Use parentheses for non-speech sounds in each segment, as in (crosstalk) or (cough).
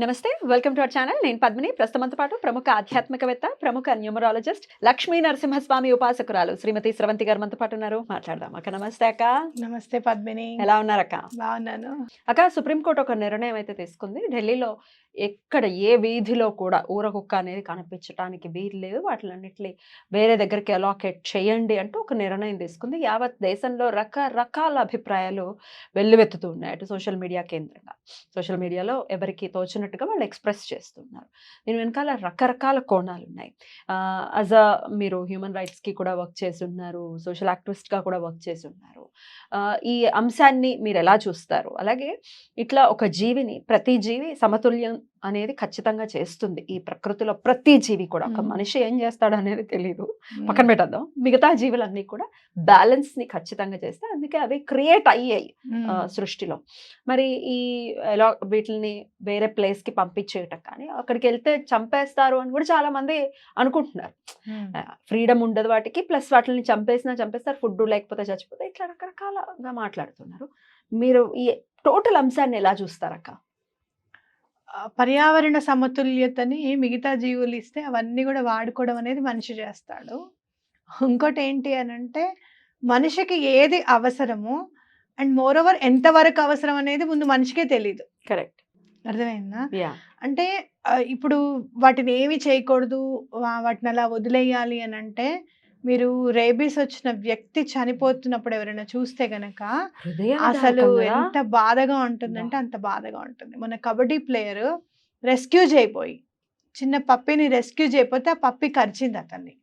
నమస్తే welcome to our channel. నేను పద్మిని. ప్రస్తుతంతో పాటు ప్రముఖ ఆధ్యాత్మికవేత్త ప్రముఖ న్యూమరాలజిస్ట్ లక్ష్మీ నరసింహస్వామి ఉపాసకురాలు శ్రీమతి స్రవంతి గారు మనతో పాటు ఉన్నారు. మాట్లాడదాం. అక్క నమస్తే అక్క. నమస్తే పద్మిని. ఎలా ఉన్నారక్క? బాగున్నాను. అక్క సుప్రీంకోర్టు ఒక నిర్ణయం అయితే తీసుకుంది. ఢిల్లీలో ఎక్కడ ఏ వీధిలో కూడా ఊర కుక్క అనేది కనిపించడానికి వీలు లేదు. వాటిలన్నిటిని వేరే దగ్గరికి అలాకేట్ చేయండి అంటూ ఒక నిర్ణయం తీసుకుంది. యావత్ దేశంలో రకరకాల అభిప్రాయాలు వెల్లువెత్తుతూ ఉన్నాయి. అటు సోషల్ మీడియా కేంద్రంగా. సోషల్ మీడియాలో ఎవరికి తోచినట్టుగా వాళ్ళు ఎక్స్ప్రెస్ చేస్తున్నారు. దీని వెనకాల రకరకాల కోణాలు ఉన్నాయి యాజ్ అ మీరు హ్యూమన్ రైట్స్కి కూడా వర్క్ చేసి ఉన్నారు. సోషల్ యాక్టివిస్ట్గా కూడా వర్క్ చేసి ఉన్నారు. ఈ అంశాన్ని మీరు ఎలా చూస్తారు? అలాగే ఇట్లా ఒక జీవిని ప్రతి జీవి సమతుల్యం అనేది ఖచ్చితంగా చేస్తుంది ఈ ప్రకృతిలో ప్రతి జీవి కూడా. ఒక. మనిషి ఏం చేస్తాడు అనేది తెలియదు పక్కన పెట్టద్దాం. మిగతా జీవులన్నీ కూడా బ్యాలెన్స్ని ఖచ్చితంగా చేస్తే అందుకే అవి క్రియేట్ అయ్యాయి సృష్టిలో. మరి ఈ ఎలా వీటిని వేరే ప్లేస్కి పంపించేయటం కానీ అక్కడికి వెళ్తే చంపేస్తారు అని కూడా చాలా మంది అనుకుంటున్నారు. ఫ్రీడమ్ ఉండదు వాటికి ప్లస్ వాటిని చంపేసినా చంపేస్తారు ఫుడ్ లేకపోతే చచ్చిపోతే ఇట్లా రకరకాలుగా మాట్లాడుతున్నారు. మీరు ఈ టోటల్ అంశాన్ని ఎలా చూస్తారక్క? పర్యావరణ సమతుల్యతని మిగతా జీవులు ఇస్తే అవన్నీ కూడా వాడుకోవడం అనేది మనిషి చేస్తాడు. ఇంకోటి ఏంటి అని అంటే మనిషికి ఏది అవసరమో అండ్ మోర్ ఓవర్ ఎంతవరకు అవసరం అనేది ముందు మనిషికే తెలియదు కరెక్ట్. అర్థమైందా? అంటే ఇప్పుడు వాటిని ఏమి చేయకూడదు వాటిని అలా వదిలేయాలి అని అంటే మీరు రేబీస్ వచ్చిన వ్యక్తి చనిపోతున్నప్పుడు ఎవరైనా చూస్తే గనక అసలు ఎంత బాధగా ఉంటుందంటే అంత బాధగా ఉంటుంది. మన కబడ్డీ ప్లేయర్ రెస్క్యూ చేయబోయి చిన్న పప్పిని రెస్క్యూ చేయకపోతే ఆ పప్పి కరిచింది అతన్ని.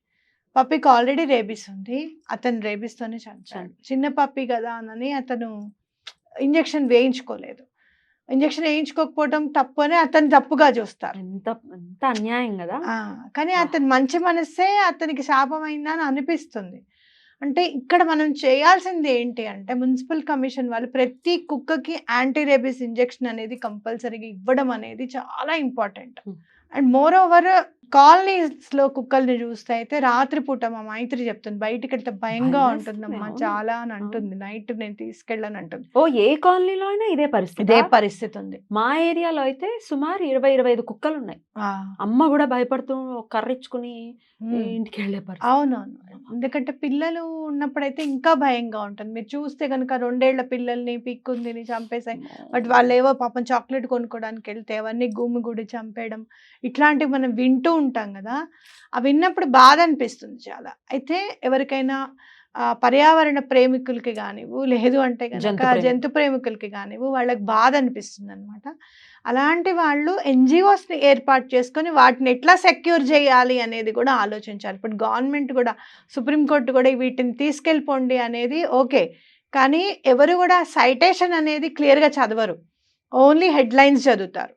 పప్పికి ఆల్రెడీ రేబీస్ ఉంది. అతను రేబీస్ తోనే చనిపోయాడు చిన్న పప్పి కదా! అని అతను ఇంజెక్షన్ వేయించుకోలేదు. ఇంజెక్షన్ వేయించుకోకపోవడం తప్పు అని అతను తప్పుగా చూస్తారు ఎంత ఎంత అన్యాయం కదా కానీ. అతని మంచి మనస్సే అతనికి శాపమైందా అని అనిపిస్తుంది అంటే ఇక్కడ మనం చేయాల్సింది ఏంటి అంటే మున్సిపల్ కమిషన్ వాళ్ళు ప్రతి కుక్కకి యాంటీ రేబీస్ ఇంజెక్షన్ అనేది కంపల్సరీగా ఇవ్వడం అనేది చాలా ఇంపార్టెంట్. అండ్ మోర్ ఓవర్ కాలనీస్లో కుక్కల్ని చూస్తే అయితే రాత్రిపూట మా మైత్రి చెప్తుంది బయటికి వెళ్తే భయంగా భయం ఉంటుందమ్మా. చాలా అని అంటుంది నైట్ నేను తీసుకెళ్ళని అంటుంది. ఓ ఏ కాలనీలో అయినా ఇదే పరిస్థితి? ఇదే పరిస్థితి ఉంది. మా ఏరియాలో అయితే సుమారు ఇరవై ఇరవై ఐదు కుక్కలు ఉన్నాయి అమ్మ కూడా భయపడుతూ కర్రిచ్చుకుని. ఇంటికి వెళ్ళే పరిస్థితి. అవునవును. ఎందుకంటే పిల్లలు ఉన్నప్పుడైతే ఇంకా భయంగా ఉంటుంది. మీరు చూస్తే కనుక రెండేళ్ళ పిల్లల్ని పిక్కుందిని చంపేసాయి బట్ వాళ్ళు ఏవో పాపం చాక్లెట్ కొనుక్కోవడానికి వెళ్తే అవన్నీ గుమ్మి గుడి చంపేయడం ఇట్లాంటివి మనం వింటూ ఉంటాం కదా! అవి విన్నప్పుడు బాధ అనిపిస్తుంది చాలా. అయితే ఎవరికైనా పర్యావరణ ప్రేమికులకి కానివ్వు లేదు అంటే జంతు కనుక జంతు ప్రేమికులకి కానివ్వు వాళ్ళకి బాధ అనిపిస్తుంది అనమాట అలాంటి వాళ్ళు ఎన్జిఓస్ని ఏర్పాటు చేసుకొని వాటిని ఎట్లా సెక్యూర్ చేయాలి అనేది కూడా ఆలోచించాలి. ఇప్పుడు గవర్నమెంట్ కూడా సుప్రీంకోర్టు కూడా వీటిని తీసుకెళ్ళిపోండి అనేది ఓకే. కానీ ఎవరు కూడా సైటేషన్ అనేది క్లియర్గా చదవరు. ఓన్లీ హెడ్లైన్స్ చదువుతారు.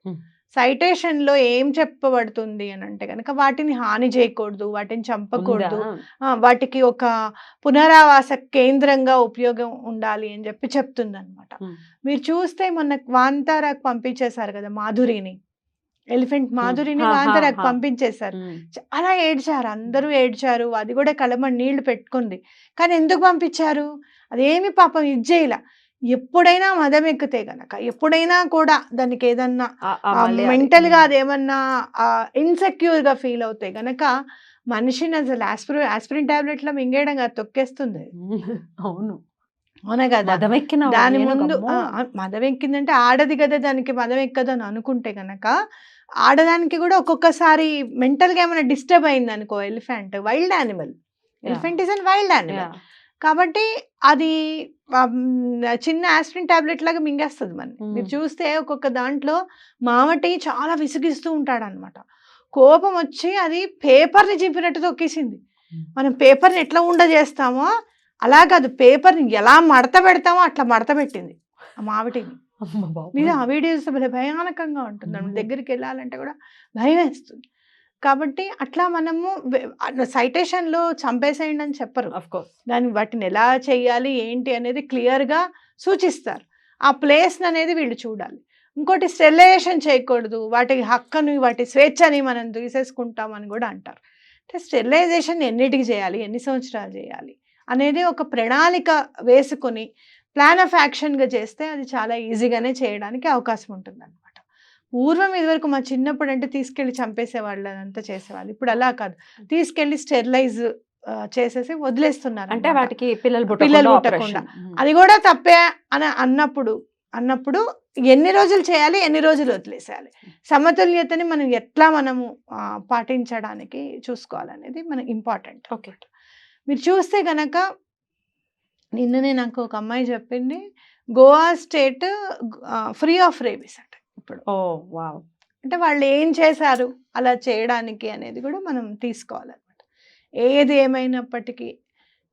Hmm. Citation లో ఏం చెప్పబడుతుంది అని అంటే కనుక వాటిని హాని చేయకూడదు వాటిని చంపకూడదు. వాటికి ఒక పునరావాస కేంద్రంగా ఉపయోగం ఉండాలి అని చెప్పి చెప్తుంది అనమాట. మీరు చూస్తే మొన్న వాంతారాకు పంపించేశారు కదా మాధురిని. ఎలిఫెంట్ మాధురిని వాంతారాకు. పంపించేశారు. చాలా ఏడ్చారు అందరూ ఏడ్చారు. అది కూడా కలమని నీళ్ళు పెట్టుకుంది. కానీ ఎందుకు పంపించారు? అదేమి పాపం ఇది చేయలే. ఎప్పుడైనా మదం ఎక్కితే గనక ఎప్పుడైనా కూడా దానికి ఏదన్నా ఆ- ఆ మళ్ళీ అది. మెంటల్గా ఉమ్. అదేమన్నా ఇన్సెక్యూర్గా ఫీల్ అవుతాయి గనక మనిషిని అసలు ఆస్పిరి ఆస్పిరిన్ టాబ్లెట్లో మింగేయడం కాదు తొక్కేస్తుంది. (laughs) అవును అవునా కదా మదమెక్కిన దాని ముందు అమ్మో. ఆ, ఆ, మదం ఎక్కిందంటే ఆడది కదా దానికి మదం ఎక్కదు అని అనుకుంటే గనక ఆడదానికి కూడా ఒక్కొక్కసారి మెంటల్గా ఏమైనా డిస్టర్బ్ అయింది అనుకో elephant wild animal elephant is an wild animal. కాబట్టి అది చిన్న ఆస్పిరిన్ టాబ్లెట్ లాగా మింగేస్తుంది మన మీరు. చూస్తే ఒక్కొక్క దాంట్లో మామటి చాలా విసిగిస్తూ ఉంటాడు అనమాట కోపం వచ్చి అది పేపర్ని చింపినట్టు తొక్కేసింది. మనం పేపర్ని ఎట్లా ఉండ చేస్తామో అలా కాదు పేపర్ని ఎలా మడత పెడతామో అట్లా మడత పెట్టింది ఆ బాబోయ్. మీద ఆ వీడియోస్ భయానకంగా ఉంటుంది. దగ్గరికి వెళ్ళాలంటే కూడా భయం వేస్తుంది కాబట్టి అట్లా మనము సైటేషన్లో చంపేసేయండి అని చెప్పరు. Course. దాన్ని వాటిని ఎలా చేయాలి ఏంటి అనేది క్లియర్గా సూచిస్తారు. ఆ ప్లేస్ అనేది వీళ్ళు చూడాలి. ఇంకోటి స్టెరిలైజేషన్ చేయకూడదు. వాటి హక్కుని వాటి స్వేచ్ఛని మనం తీసేసుకుంటామని కూడా అంటారు. అంటే స్టెరిలైజేషన్ ఎన్నిటికి చేయాలి ఎన్ని సంవత్సరాలు చేయాలి అనేది ఒక ప్రణాళిక వేసుకొని ప్లాన్ ఆఫ్ యాక్షన్గా చేస్తే అది చాలా ఈజీగానే చేయడానికి అవకాశం ఉంటుంది అనమాట పూర్వం ఇదివరకు మా చిన్నప్పుడు అంటే తీసుకెళ్ళి చంపేసేవాళ్ళు అదంతా చేసేవాళ్ళు. ఇప్పుడు అలా కాదు. తీసుకెళ్ళి స్టెరిలైజ్ చేసేసి వదిలేస్తున్నారు అంటే. వాటికి పిల్లలు పిల్లలు పుట్టకుండా. అది కూడా తప్పే అని అన్నప్పుడు అన్నప్పుడు ఎన్ని రోజులు చేయాలి ఎన్ని రోజులు వదిలేసేయాలి. సమతుల్యతని మనం ఎట్లా మనము పాటించడానికి చూసుకోవాలనేది మనకి ఇంపార్టెంట్ ఓకే. మీరు చూస్తే గనక నిన్ననే నాకు ఒక అమ్మాయి చెప్పింది Goa state free of rabies అంట ఇప్పుడు ఓ వావ్. అంటే వాళ్ళు ఏం చేశారు అలా చేయడానికి అనేది కూడా మనం తీసుకోవాలన్నమాట. ఏది ఏమైనప్పటికీ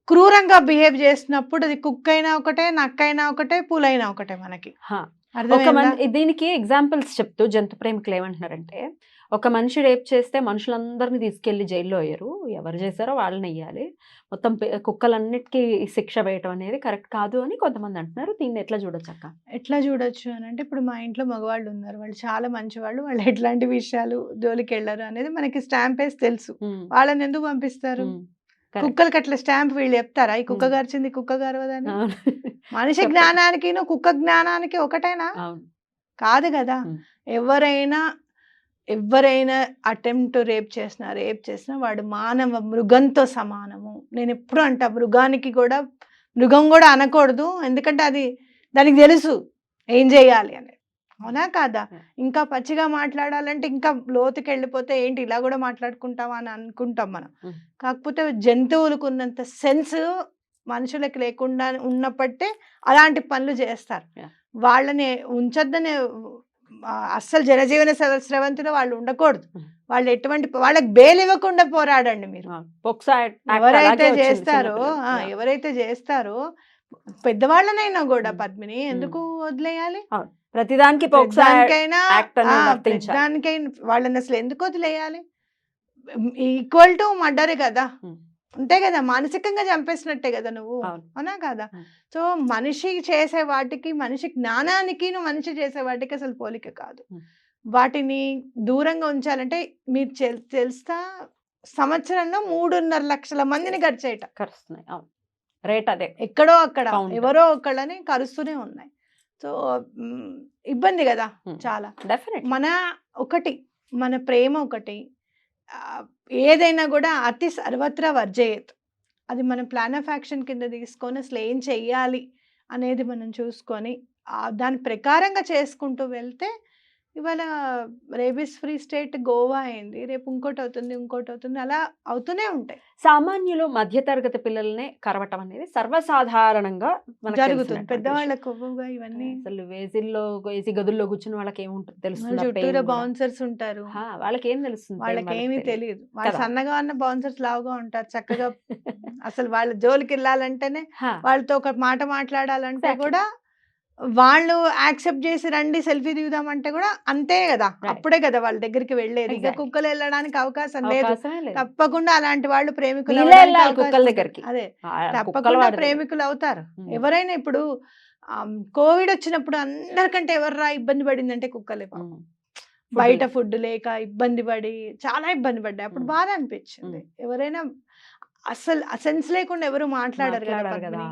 క్రూరంగా బిహేవ్ చేసినప్పుడు అది కుక్ అయినా ఒకటే నక్కైనా ఒకటే పూలైనా ఒకటే మనకి. దీనికి ఎగ్జాంపుల్స్ చెప్తూ జంతు ప్రేమికులు ఏమంటున్నారంటే ఒక మనిషి రేప్ చేస్తే మనుషులందరినీ తీసుకెళ్ళి జైల్లో వేయరు ఎవరు చేశారో వాళ్ళని వేయాలి మొత్తం కుక్కలన్నిటికీ శిక్ష వేయటం అనేది కరెక్ట్ కాదు అని కొంతమంది అంటున్నారు. దీన్ని ఎట్లా చూడొచ్చు అక్క? ఎట్లా చూడొచ్చు అని అంటే ఇప్పుడు మా ఇంట్లో మగవాళ్ళు ఉన్నారు. వాళ్ళు చాలా మంచి వాళ్ళు వాళ్ళు ఎట్లాంటి విషయాలు జోలికి వెళ్ళరు అనేది మనకి స్టాంప్ వేసి తెలుసు. వాళ్ళని ఎందుకు పంపిస్తారు. కుక్కలకి అట్లా స్టాంప్ వీళ్ళు చెప్తారా? ఈ కుక్క. గరిచింది కుక్క గరవదని. మనిషి. జ్ఞానానికి కుక్క జ్ఞానానికి ఒకటేనా? కాదు కదా. ఎవరైనా ఎవరైనా అటెంప్ట్ రేప్ చేసినా రేప్ చేసినా వాడు మానవ మృగంతో సమానము నేను ఎప్పుడు అంటా మృగానికి కూడా మృగం కూడా అనకూడదు ఎందుకంటే అది దానికి తెలుసు ఏం చేయాలి అని అవునా కాదా. ఇంకా పచ్చిగా మాట్లాడాలంటే ఇంకా లోతుకి వెళ్ళిపోతే ఏంటి ఇలా కూడా మాట్లాడుకుంటామా అని అనుకుంటాం మనం. కాకపోతే జంతువులకు ఉన్నంత సెన్స్ మనుషులకు లేకుండా ఉన్నప్పటికే అలాంటి పనులు చేస్తారు. వాళ్ళని ఉంచొద్దనే అస్సలు జనజీవన స్ర- స్రవంతిలో వాళ్ళు ఉండకూడదు. వాళ్ళు ఎటువంటి వాళ్ళకి బేలు ఇవ్వకుండా పోరాడండి మీరు. ఎవరైతే చేస్తారో. ఎవరైతే చేస్తారో పెద్దవాళ్ళనైనా కూడా. పద్మిని ఎందుకు వదిలేయాలి? ప్రతిదానికి. పెద్దానికైనా వాళ్ళని అసలు ఎందుకు వదిలేయాలి? ఈక్వల్ టు మర్డరే కదా. అంతే కదా! మానసికంగా చంపేసినట్టే కదా నువ్వు. అవును. కదా. సో మనిషి చేసే వాటికి మనిషి జ్ఞానానికి నువ్వు మనిషి చేసే వాటికి అసలు పోలిక కాదు. వాటిని దూరంగా ఉంచాలంటే మీరు చెల్- తెలుసా? సంవత్సరంలో మూడున్నర లక్షల మందిని గడిచేయట కరుస్తున్నాయి. అవును. రేట్ అదే. ఎక్కడో అక్కడ. ఎవరో ఒకళ్ళని కరుస్తూనే ఉన్నాయి. సో ఇబ్బంది కదా. చాలా. డెఫినెట్ మన ఒకటి మన ప్రేమ ఒకటి ఏదైనా కూడా అతి సర్వత్రా వర్జయత్. అది మనం ప్లాన్ ఆఫ్ యాక్షన్ కింద తీసుకొని అసలు ఏం చెయ్యాలి అనేది మనం చూసుకొని దాని ప్రకారంగా చేసుకుంటూ వెళ్తే ఇవాళ రేబీస్ ఫ్రీ స్టేట్ గోవా అయింది. రేపు ఇంకోటి అవుతుంది ఇంకోటి అవుతుంది అలా అవుతూనే ఉంటాయి. సామాన్యులు మధ్యతరగతి పిల్లల్నే కరవటం అనేది సర్వసాధారణంగా జరుగుతుంది. తెలిసినటువంటి పెద్దవాళ్ళ విషయం. కొవ్వుగా ఇవన్నీ. అసలు వేసిల్లో వేసి గదుల్లో కూర్చుని వాళ్ళకి ఏముంటుంది తెలుస్తుంది. బౌన్సర్స్ ఉంటారు. వాళ్ళకి ఏం తెలుస్తుంది వాళ్ళకి ఏమీ తెలియదు వాళ్ళు. సన్నగా ఉన్న బౌన్సర్స్ లావుగా ఉంటారు. చక్కగా (laughs) అసలు వాళ్ళ జోలికి వెళ్ళాలంటేనే వాళ్ళతో ఒక మాట మాట్లాడాలంటే. కూడా వాళ్ళు యాక్సెప్ట్ చేసి రండి సెల్ఫీ దిగుదామంటే కూడా అంతే కదా. అప్పుడే కదా వాళ్ళ దగ్గరికి వెళ్ళేది ఇక. కుక్కలు వెళ్ళడానికి అవకాశం లేదు. తప్పకుండా అలాంటి వాళ్ళు ప్రేమికులు కుక్కల. దగ్గరికి. అదే తప్పకుండా. ప్రేమికులు అవుతారు ఉమ్. ఎవరైనా ఇప్పుడు కోవిడ్ వచ్చినప్పుడు అందరికంటే ఎవర్రా ఇబ్బంది పడిందంటే కుక్కలే పాపం. ఉమ్. బయట. ఫుడ్ లేక ఇబ్బంది పడి చాలా ఇబ్బంది పడ్డాయి అప్పుడు ఉమ్. బాధ అనిపించింది. ఎవరైనా అసలు సెన్స్ లేకుండా ఎవరు మాట్లాడరు కదా.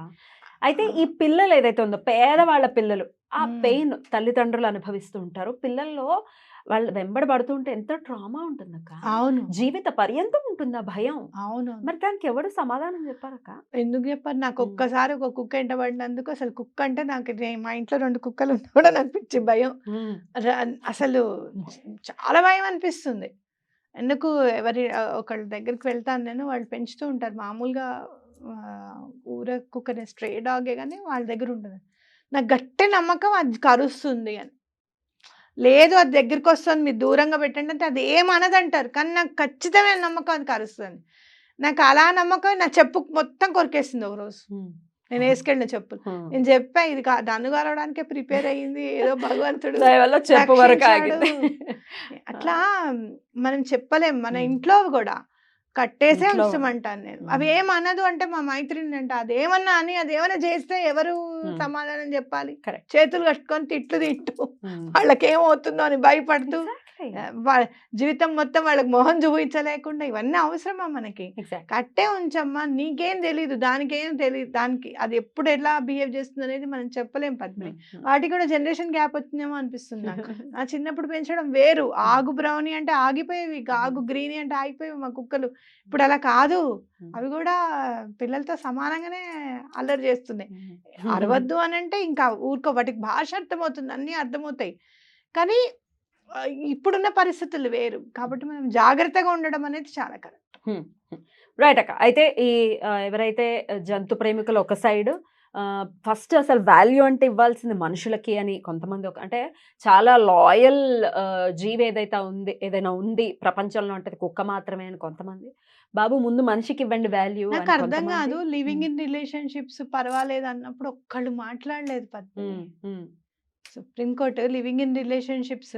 అయితే ఈ పిల్లలు ఏదైతే ఉందో పేదవాళ్ళ పిల్లలు ఆ. పెయిన్ తల్లిదండ్రులు అనుభవిస్తూ ఉంటారు పిల్లల్లో వాళ్ళు వెంబడి పడుతుంటే ఎంత ట్రామా ఉంటుందక్క. అవును. జీవిత పర్యంతం ఉంటుంది ఆ భయం? అవును మరి దానికి ఎవడు సమాధానం చెప్పారక్క? ఎందుకు చెప్పారు? నాకు. ఒక్కసారి ఒక కుక్క ఎంట పడినందుకు అసలు కుక్క అంటే నాకు మా ఇంట్లో రెండు కుక్కలు ఉన్నా కూడా నాకు పిచ్చి భయం. అసలు చాలా భయం అనిపిస్తుంది. ఎందుకు ఎవరి ఒకళ్ళ దగ్గరికి వెళ్తాను నేను వాళ్ళు పెంచుతూ ఉంటారు. మామూలుగా ఊర కుక్కనే స్ట్రే డాగే కానీ వాళ్ళ దగ్గర ఉంటుంది నాకు గట్టి నమ్మకం అది కరుస్తుంది అని. లేదు అది దగ్గరికి వస్తుంది మీరు దూరంగా పెట్టండి అంటే అది ఏమనదంటారు కానీ నాకు ఖచ్చితమైన నమ్మకం అది కరుస్తుంది. నాకు అలా నమ్మకం నా చెప్పు మొత్తం కొరికేసింది ఒక రోజు. నేను వేసుకెళ్ళిన చెప్పులు నేను చెప్పా ఇది దన్ను కలవడానికే ప్రిపేర్ అయ్యింది ఏదో భగవంతుడు (laughs) (laughs) అట్లా మనం చెప్పలేం. మన. ఇంట్లో కూడా కట్టేసే ఉంచమంటాను నేను. అవి ఏమనదు అంటే మా మైత్రిని అంట అదేమన్నా అని అదేమన్నా చేస్తే ఎవరు. సమాధానం చెప్పాలి. చేతులు కట్టుకొని తిట్లు తిట్టు ఉమ్. వాళ్ళకి ఏమవుతుందో అని భయపడుతూ జీవితం మొత్తం వాళ్ళకి మొహం చూపించలేకుండా ఇవన్నీ అవసరమా మనకి. కట్టే ఉంచమ్మా నీకేం తెలీదు దానికి ఏం తెలియదు దానికి అది ఎప్పుడు ఎలా బిహేవ్ చేస్తుంది అనేది మనం చెప్పలేం పద్మిని. వాటికి కూడా జనరేషన్ గ్యాప్ వచ్చిందేమో అనిపిస్తుంది నాకు. (laughs) ఆ చిన్నప్పుడు పెంచడం వేరు. ఆగు బ్రౌనీ అంటే ఆగిపోయేవి ఆగు గ్రీనీ అంటే ఆగిపోయేవి మా కుక్కలు. ఇప్పుడు అలా కాదు. అవి కూడా పిల్లలతో సమానంగానే అల్లరి చేస్తున్నాయి. అరవద్దు అని అంటే ఇంకా ఊరుకో వాటికి భాష అర్థమవుతుంది అన్నీ అర్థమవుతాయి. కానీ ఇప్పుడున్న పరిస్థితులు వేరు. కాబట్టి మనం జాగ్రత్తగా ఉండడం అనేది చాలా కరెక్ట్. రైట్ అక్క. అయితే ఈ ఎవరైతే జంతు ప్రేమికులు ఒక సైడ్ ఫస్ట్ అసలు వాల్యూ అంటే ఇవ్వాల్సింది మనుషులకి అని కొంతమంది ఒక అంటే చాలా లాయల్ జీవి ఏదైతే ఉంది ఏదైనా ఉంది ప్రపంచంలో అంటే కుక్క మాత్రమే అని కొంతమంది. బాబు ముందు మనిషికి ఇవ్వండి వాల్యూ నాకు అర్థం కాదు. లివింగ్ ఇన్ రిలేషన్షిప్స్ పర్వాలేదు అన్నప్పుడు ఒక్కళ్ళు మాట్లాడలేదు Padmini supreme court living in relationships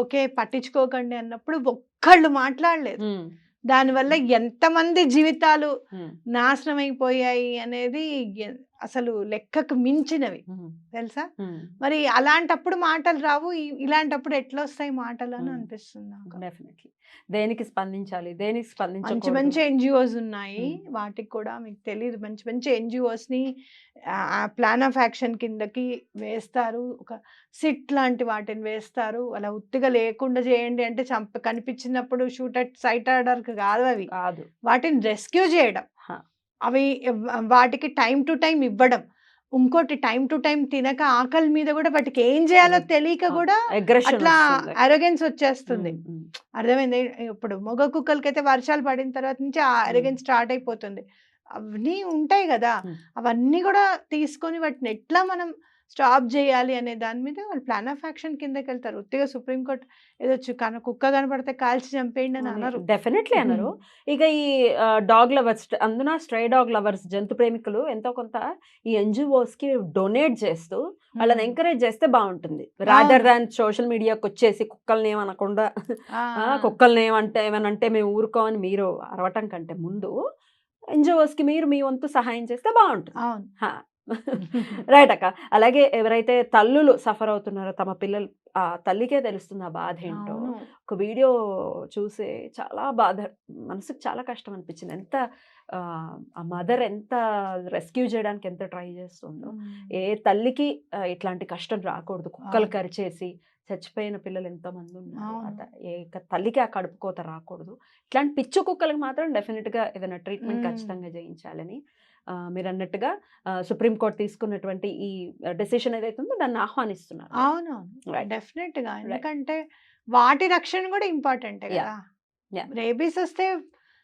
okay పట్టించుకోకండి అన్నప్పుడు ఒక్కళ్ళు మాట్లాడలేదు. దానివల్ల ఎంతమంది జీవితాలు నాశనం అయిపోయాయి అనేది అసలు లెక్కకు మించినవి. తెలుసా? మరి అలాంటప్పుడు మాటలు రావు. ఇలాంటప్పుడు ఎట్లా వస్తాయి మాటలు అని. అనిపిస్తుంది నాకు. డెఫినెట్లీ. దేనికి స్పందించాలి? దేనికి మంచి స్పందించకూడదు? మంచి ఎన్జిఓస్ ఉన్నాయి. వాటికి కూడా మీకు తెలియదు మంచి మంచి ఎన్జిఓస్ని ప్లాన్ ఆఫ్ యాక్షన్ కిందకి వేస్తారు. ఒక సిట్ లాంటి వాటిని వేస్తారు. అలా ఉత్తిగా లేకుండా చేయండి అంటే చంప కనిపించినప్పుడు షూట్ అట్ సైట్ ఆర్డర్ కాదు అవి. కాదు. వాటిని రెస్క్యూ చేయడం. అవి వాటికి టైం టు టైం ఇవ్వడం ఇంకోటి టైం టు టైం తినక ఆకలి మీద కూడా వాటికి ఏం చేయాలో. తెలియక. కూడా అట్లా అరోగెన్స్ వచ్చేస్తుంది. అర్థమైంది ఇప్పుడు మొగ కుక్కలకైతే వర్షాలు పడిన తర్వాత నుంచి ఆ అరగెన్స్ స్టార్ట్ అయిపోతుంది అవన్నీ ఉంటాయి కదా. అవన్నీ కూడా తీసుకొని వాటిని ఎట్లా మనం స్టాప్ చేయాలి అనే దాని మీద వాళ్ళు ప్లాన్ ఆఫ్ యాక్షన్ కిందకి వెళ్తారు ఉత్తిగా సుప్రీంకోర్టు ఏదో కన కుక్క కనపడితే కాల్చి చంపేయండి అని అనరు. డెఫినెట్లీ అనరు. ఇక ఈ డాగ్ లవర్స్ అందున స్ట్రే డాగ్ లవర్స్ జంతు ప్రేమికులు ఎంతో కొంత ఈ ఎన్జిఓస్కి డొనేట్ చేస్తూ వాళ్ళని ఎంకరేజ్ చేస్తే బాగుంటుంది రాదర్ దాన్ సోషల్ మీడియాకి వచ్చేసి కుక్కల్ని ఏమనకుండా కుక్కల్ని ఏమంటే ఏమనంటే మేము ఊరుకోమని మీరు అరవటం కంటే ముందు ఎన్జిఓస్కి మీరు మీ వంతు సహాయం చేస్తే బాగుంటుంది అవును. రైట్ అక్క. అలాగే ఎవరైతే తల్లులు సఫర్ అవుతున్నారో తమ పిల్లలు ఆ తల్లికే తెలుస్తుంది ఆ బాధ ఏంటో. ఒక వీడియో చూసి చాలా బాధ మనసుకు చాలా కష్టం అనిపించింది. ఎంత ఆ, మదర్ ఎంత రెస్క్యూ చేయడానికి ఎంత ట్రై చేస్తుందో. ఏ తల్లికి ఇట్లాంటి కష్టం రాకూడదు. కుక్కలు. కరిచేసి చచ్చిపోయిన పిల్లలు ఎంతో మంది ఉన్నారు ఏ తల్లికి ఆ కడుపు కోత రాకూడదు. ఇట్లాంటి పిచ్చు కుక్కలకు మాత్రం డెఫినెట్గా ఏదైనా ట్రీట్మెంట్. ఖచ్చితంగా చేయించాలని మీరు అన్నట్టుగా సుప్రీంకోర్టు తీసుకున్నటువంటి ఈ డెసిషన్ ఏదైతే ఉందో దాన్ని ఆహ్వానిస్తున్నారు అవునవును. డెఫినెట్గా ఎందుకంటే వాటి రక్షణ కూడా ఇంపార్టెంటే. కదా. రేబీస్ వస్తే